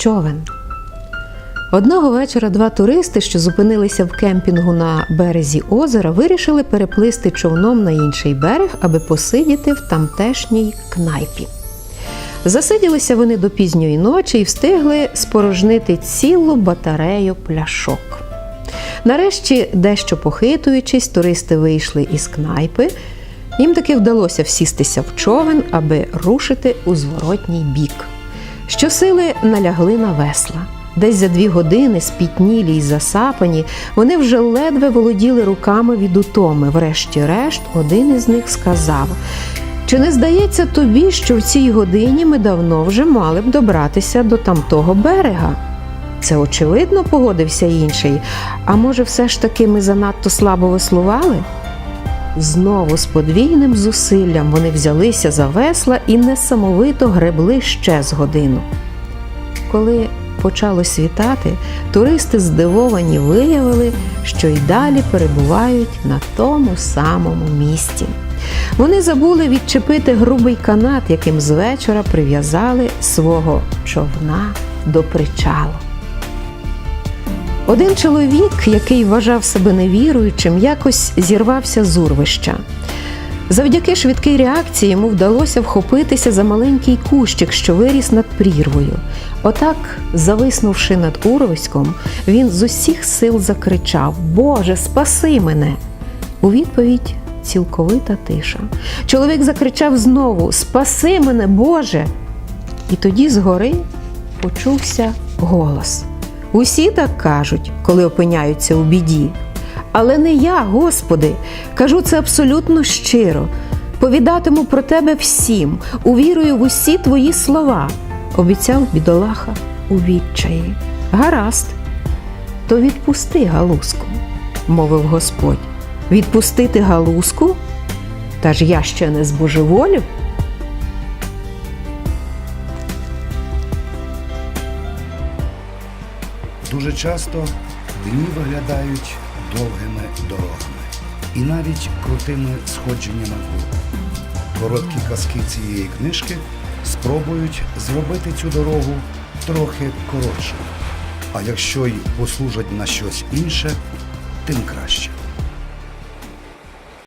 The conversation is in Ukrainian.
човен. Одного вечора два туристи, що зупинилися в кемпінгу на березі озера, вирішили переплисти човном на інший берег, аби посидіти в тамтешній кнайпі. Засиділися вони до пізньої ночі і встигли спорожнити цілу батарею пляшок. Нарешті, дещо похитуючись, туристи вийшли із кнайпи. Їм таки вдалося всістися в човен, аби рушити у зворотній бік. Щосили налягли на весла. Десь за дві години, спітнілі й засапані, вони вже ледве володіли руками від утоми. Врешті-решт, один із них сказав: Чи не здається тобі, що в цій годині ми давно вже мали б добратися до тамтого берега? Це очевидно, погодився інший. А може, все ж таки ми занадто слабо веслували? Знову з подвійним зусиллям вони взялися за весла і несамовито гребли ще з годину. Коли почало світати, туристи здивовані виявили, що й далі перебувають на тому самому місці. Вони забули відчепити грубий канат, яким з вечора прив'язали свого човна до причалу. Один чоловік, який вважав себе невіруючим, якось зірвався з урвища. Завдяки швидкій реакції йому вдалося вхопитися за маленький кущик, що виріс над прірвою. Отак, зависнувши над урвиськом, він з усіх сил закричав: Боже, спаси мене! У відповідь цілковита тиша. Чоловік закричав знову: Спаси мене, Боже! І тоді згори почувся голос. Усі так кажуть, коли опиняються у біді. Але не я, Господи, кажу це абсолютно щиро. Повідатиму про тебе всім, увірую в усі твої слова, обіцяв бідолаха у відчаї. Гаразд, то відпусти галузку, мовив Господь. Відпустити галузку? Та ж я ще не збожеволів. Дуже часто дні виглядають довгими дорогами і навіть крутими сходженнями вгору. Короткі казки цієї книжки спробують зробити цю дорогу трохи коротшою. А якщо й послужать на щось інше, тим краще.